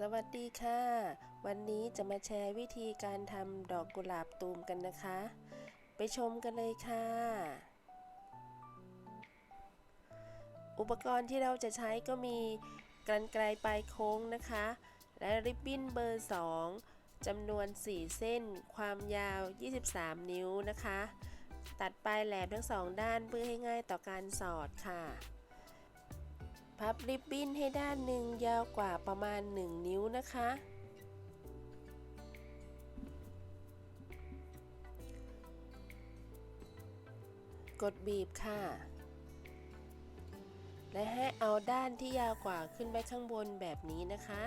สวัสดีค่ะ วันนี้จะมาแชร์วิธีการทำดอกกุหลาบตูมกันนะคะ ไปชมกันเลยค่ะ อุปกรณ์ที่เราจะใช้ก็มีกรรไกรปลายโค้งนะคะ และริบบิ้นเบอร์ 2จำนวน 4 เส้น ความยาว 23 นิ้วนะคะ ตัดปลายแหลมทั้งสองด้านเพื่อให้ง่ายต่อการสอดค่ะ พับริบบิ้นให้ด้านหนึ่งยาวกว่าประมาณ 1 นิ้วนะคะ กดบีบค่ะ และให้เอาด้านที่ยาวกว่าขึ้นไปข้างบนแบบนี้นะคะ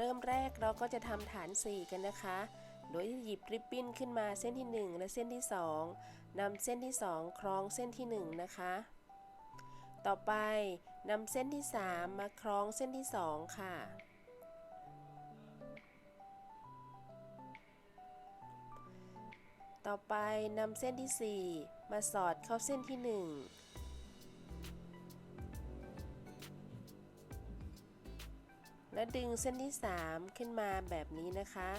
เริ่มแรกเราก็จะทำฐาน 4 กันนะคะ โดยหยิบริบบิ้นขึ้นมาเส้นที่ 1 และเส้นที่ 2นำเส้นที่ 2 คล้องเส้นที่ 1 นะคะ ต่อไปนำเส้นที่ 3 มาคล้องเส้นที่ 2 ค่ะ ต่อไปนำเส้นที่ 4 มาสอดเข้าเส้นที่ 1 และดึงเส้นที่ 3 ขึ้นมาแบบนี้นะคะ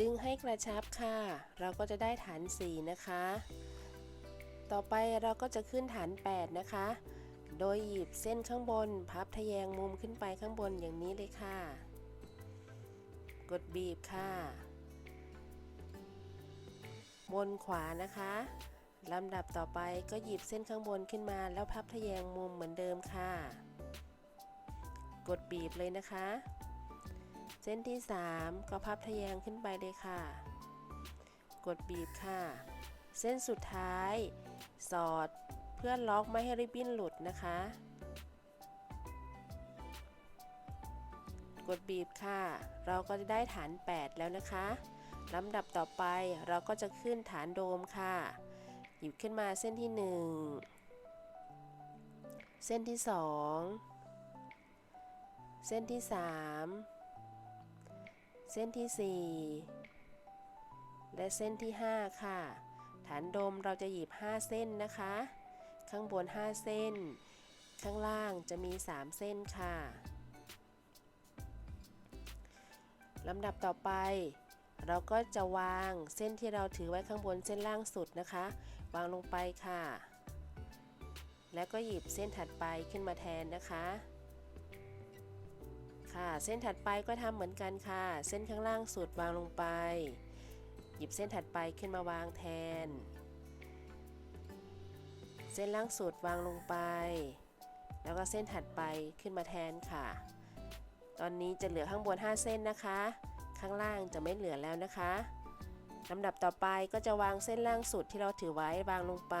ดึงให้กระชับค่ะ เราก็จะได้ฐาน 4 นะคะ ต่อไปเราก็จะขึ้นฐาน 8 นะคะ โดยหยิบเส้นข้างบน พับทะแยงมุมขึ้นไปข้างบนอย่างนี้เลยค่ะ กดบีบค่ะบนขวานะคะลำดับต่อไปก็หยิบเส้นข้างบนขึ้นมาแล้วพับทะแยงมุมเหมือนเดิมค่ะ กดบีบเลยนะคะ เส้นที่ 3 ก็พับทะแยงขึ้นไปเลยค่ะ กดบีบค่ะ เส้นสุดท้าย สอดเพื่อล็อกไม่ให้ริบบิ้นหลุดนะคะ กดบีบค่ะ เราก็จะได้ฐาน 8 แล้วนะคะลำดับต่อไปเราก็จะขึ้นฐานโดมค่ะ หยิบขึ้นมาเส้นที่ 1 เส้นที่ 2 เส้นที่ 3 เส้นที่ 4 และเส้นที่ 5 ค่ะ ฐานโดมเราจะหยิบ 5 เส้นนะคะ ข้างบน 5 เส้น ข้างล่างจะมี 3 เส้นค่ะลำดับต่อไป เราก็จะวางเส้นที่เราถือไว้ข้างบนเส้นล่างสุดนะคะ วางลงไปค่ะ แล้วก็หยิบเส้นถัดไปขึ้นมาแทนนะคะ ค่ะ เส้นถัดไปก็ทำเหมือนกันค่ะ เส้นข้างล่างสุดวางลงไป หยิบเส้นถัดไปขึ้นมาวางแทน เส้นล่างสุดวางลงไป แล้วก็เส้นถัดไปขึ้นมาแทนค่ะ ตอนนี้จะเหลือข้างบน 5 เส้นนะคะ ข้างล่างจะไม่เหลือแล้วนะคะลำดับต่อไปก็จะวางเส้นล่างสุดที่เราถือไว้วางลงไป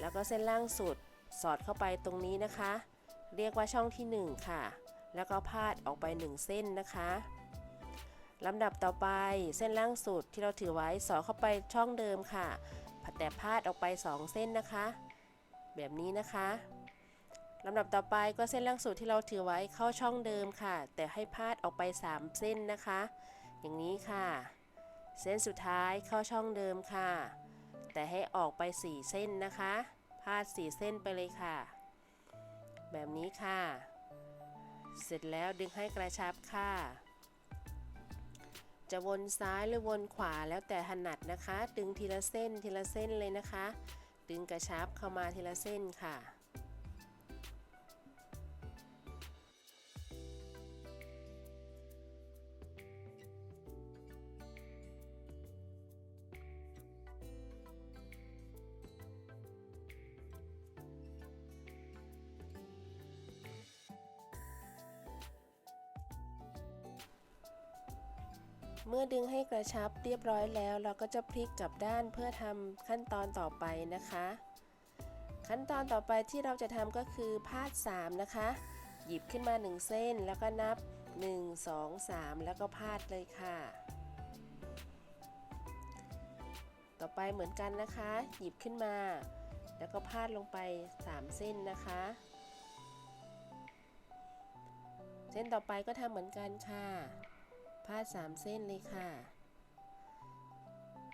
แล้วก็เส้นล่างสุดสอดเข้าไปตรงนี้นะคะ เรียกว่าช่องที่ 1 ค่ะ แล้วก็พาดออกไป 1 เส้นนะคะลำดับต่อไปเส้นล่างสุดที่เราถือไว้สอดเข้าไปช่องเดิมค่ะแต่พาดออกไป 2 เส้นนะคะ แบบนี้นะคะลำดับต่อไปก็เส้นล่างสุดที่เราถือไว้เข้าช่องเดิมค่ะ แต่ให้พาดออกไป 3 เส้นนะคะ อย่างนี้ค่ะ เส้นสุดท้ายเข้าช่องเดิมค่ะ แต่ให้ออกไป 4 เส้นนะคะ พาด 4 เส้นไปเลยค่ะ แบบนี้ค่ะ เสร็จแล้วดึงให้กระชับค่ะ จะวนซ้ายหรือวนขวาแล้วแต่ถนัดนะคะ ดึงทีละเส้นทีละเส้นเลยนะคะ ดึงกระชับเข้ามาทีละเส้นค่ะ เมื่อดึงให้กระชับเรียบร้อยแล้ว เราก็จะพลิกกลับด้านเพื่อทำขั้นตอนต่อไปนะคะ ขั้นตอนต่อไปที่เราจะทำก็คือพาด 3 นะคะ หยิบขึ้นมา 1 เส้นแล้วก็นับ 1 2 3 แล้วก็พาดเลยค่ะ ต่อไปเหมือนกันนะคะ หยิบขึ้นมา แล้วก็พาดลงไป 3 เส้นนะคะ เส้นต่อไปก็ทำเหมือนกันค่ะ พาด3เส้นเลยค่ะ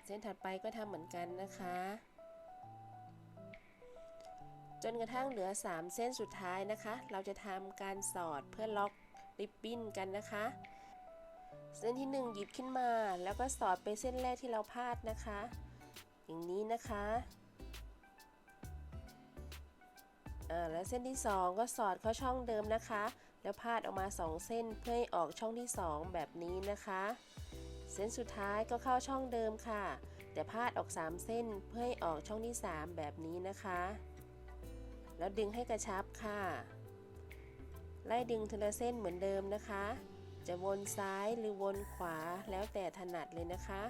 เส้นถัดไปก็ทำเหมือนกันนะคะ จนกระทั่งเหลือ 3 เส้นสุดท้ายนะคะ เราจะทำการสอดเพื่อล็อกริบบิ้นกันนะคะ เส้นที่ 1 หยิบขึ้นมาแล้วก็สอดไปเส้นแรกที่เราพาดนะคะ อย่างนี้นะคะแล้วเส้นที่ 2 ก็สอดเข้าช่องเดิมนะคะ แล้วพาดออกมา 2 เส้นเพื่อให้ออกช่องที่ 2 แบบนี้นะคะ เส้นสุดท้ายก็เข้าช่องเดิมค่ะ แต่พาดออก 3 เส้นเพื่อให้ออกช่องที่ 3 แบบนี้นะคะ แล้วดึงให้กระชับค่ะ ไล่ดึงทีละเส้นเหมือนเดิมนะคะ จะวนซ้ายหรือวนขวาแล้วแต่ถนัดเลยนะคะ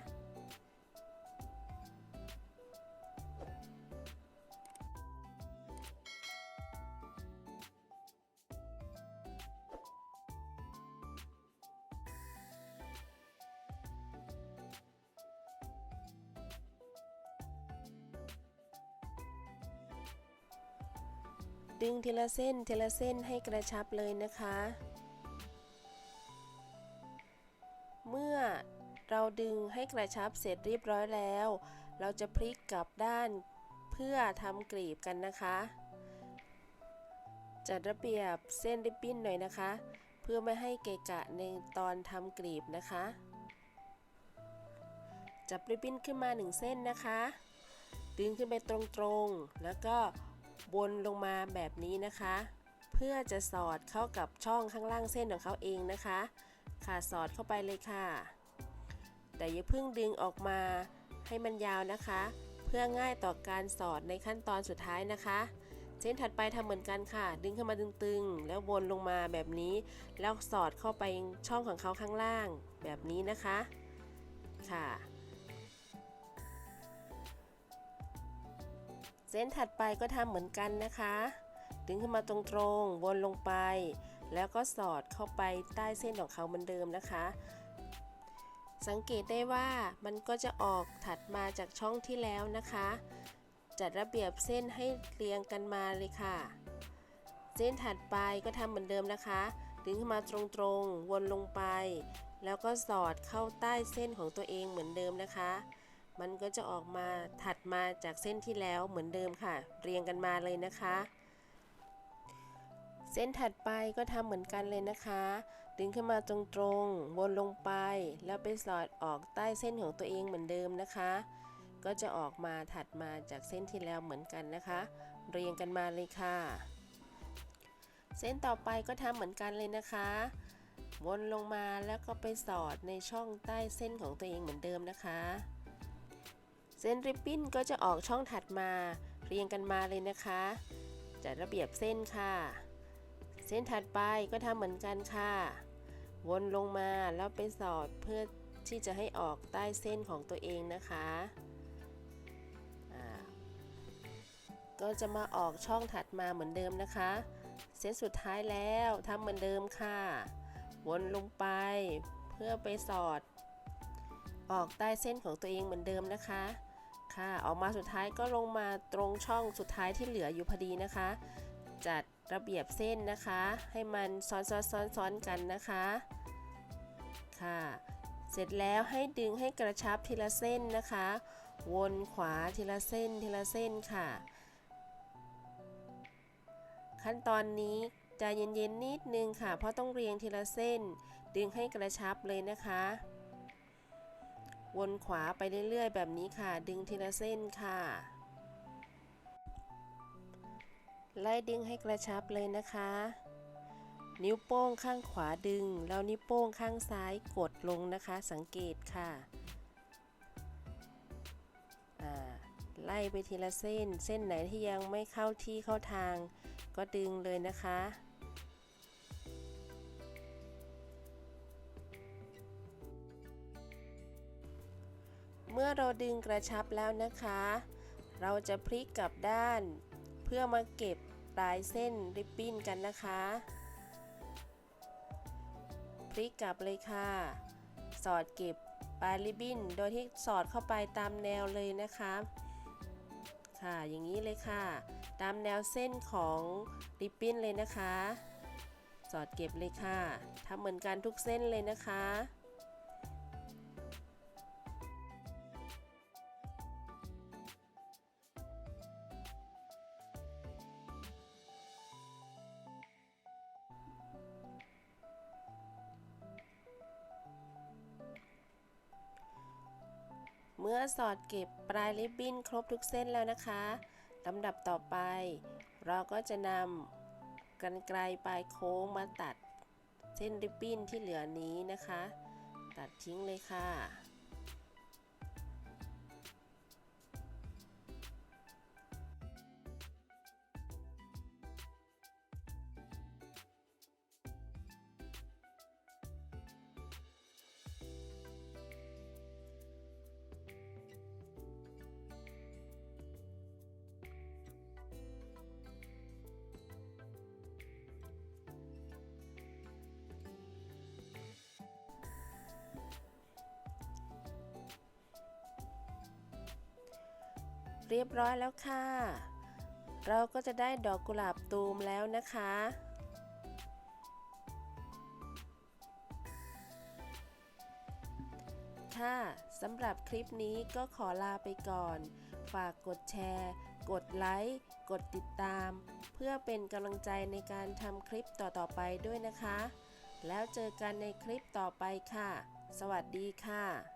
ดึงทีละเส้นทีละเส้นให้กระชับเลยนะคะ เมื่อเราดึงให้กระชับเสร็จเรียบร้อยแล้ว เราจะพลิกกลับด้านเพื่อทำกลีบกันนะคะ จัดระเบียบเส้นริบบิ้นหน่อยนะคะ เพื่อไม่ให้เกะกะในตอนทำกลีบนะคะ จับริบบิ้นขึ้นมาหนึ่งเส้นนะคะ ดึงขึ้นไปตรงๆ แล้วก็ วนลงมาแบบนี้นะคะ เพื่อจะสอดเข้ากับช่องข้างล่างเส้นของเขาเองนะคะ ค่ะสอดเข้าไปเลยค่ะ แต่อย่าเพิ่งดึงออกมาให้มันยาวนะคะ เพื่อง่ายต่อการสอดในขั้นตอนสุดท้ายนะคะเส้นถัดไปทำเหมือนกันค่ะ ดึงขึ้นมาตึงๆ แล้ววนลงมาแบบนี้ แล้วสอดเข้าไปช่องของเขาข้างล่างแบบนี้นะคะ ค่ะ ส้นถัดไปก็ทำเหมือนกันนะคะ ดึงขึ้นมาตรงๆวนลงไป แล้วก็สอดเข้าไปใต้เส้นของเขาเหมือนเดิมนะคะ สังเกตได้ว่ามันก็จะออกถัดมาจากช่องที่แล้วนะคะ จัดระเบียบเส้นให้เรียงกันมาเลยค่ะ เส้นถัดไปก็ทำเหมือนเดิมนะคะ ดึงขึ้นมาตรงๆวนลงไป แล้วก็สอดเข้าใต้เส้นของตัวเองเหมือนเดิมนะคะ มันก็จะออกมาถัดมาจากเส้นที่แล้วเหมือนเดิมค่ะ เรียงกันมาเลยนะคะ เส้นถัดไปก็ทำเหมือนกันเลยนะคะ ดึงขึ้นมาตรงๆวนลงไป แล้วไปสอดออกใต้เส้นของตัวเองเหมือนเดิมนะคะ ก็จะออกมาถัดมาจากเส้นที่แล้วเหมือนกันนะคะ เรียงกันมาเลยค่ะ เส้นต่อไปก็ทำเหมือนกันเลยนะคะวนลงมาแล้วก็ไปสอดในช่องใต้เส้นของตัวเองเหมือนเดิมนะคะ ส้นริบบิ้นก็จะออกช่องถัดมา เรียงกันมาเลยนะคะ จัดระเบียบเส้นค่ะ เส้นถัดไปก็ทำเหมือนกันค่ะ วนลงมาแล้วไปสอดเพื่อที่จะให้ออกใต้เส้นของตัวเองนะคะก็จะมาออกช่องถัดมาเหมือนเดิมนะคะ เส้นสุดท้ายแล้วทำเหมือนเดิมค่ะ วนลงไปเพื่อไปสอด ออกใต้เส้นของตัวเองเหมือนเดิมนะคะ ค่ะ ออกมาสุดท้ายก็ลงมาตรงช่องสุดท้ายที่เหลืออยู่พอดีนะคะ จัดระเบียบเส้นนะคะ ให้มันซ้อนซ้อนซ้อนซ้อนกันนะคะ ค่ะ เสร็จแล้วให้ดึงให้กระชับทีละเส้นนะคะ วนขวาทีละเส้นทีละเส้นค่ะ ขั้นตอนนี้ใจะเย็นๆนิดนึงค่ะ เพราะต้องเรียงทีละเส้น ดึงให้กระชับเลยนะคะ วนขวาไปเรื่อยๆ แบบนี้ค่ะ ดึงทีละเส้นค่ะ ไล่ดึงให้กระชับเลยนะคะ นิ้วโป้งข้างขวาดึง แล้วนิ้วโป้งข้างซ้ายกดลงนะคะ สังเกตค่ะไล่ไปทีละเส้น เส้นไหนที่ยังไม่เข้าที่เข้าทาง ก็ดึงเลยนะคะ เมื่อเราดึงกระชับแล้วนะคะ เราจะพลิกกลับด้าน เพื่อมาเก็บปลายเส้นริบบิ้นกันนะคะ พลิกกลับเลยค่ะ สอดเก็บปลายริบบิ้นโดยที่สอดเข้าไปตามแนวเลยนะคะ ค่ะอย่างนี้เลยค่ะ ตามแนวเส้นของริบบิ้นเลยนะคะ สอดเก็บเลยค่ะทำเหมือนกันทุกเส้นเลยนะคะ เมื่อสอดเก็บปลายริบบิ้นครบทุกเส้นแล้วนะคะลำดับต่อไป เราก็จะนำกันไกลปลายโค้งมาตัดเส้นริบบิ้นที่เหลือนี้นะคะ ตัดทิ้งเลยค่ะ รียบร้อยแล้วค่ะ เราก็จะได้ดอกกุหลาบตูมแล้วนะคะ ค่ะสำหรับคลิปนี้ก็ขอลาไปก่อน ฝากกดแชร์ กดไลค์ กดติดตาม เพื่อเป็นกำลังใจในการทำคลิปต่อๆไปด้วยนะคะ แล้วเจอกันในคลิปต่อไปค่ะ สวัสดีค่ะ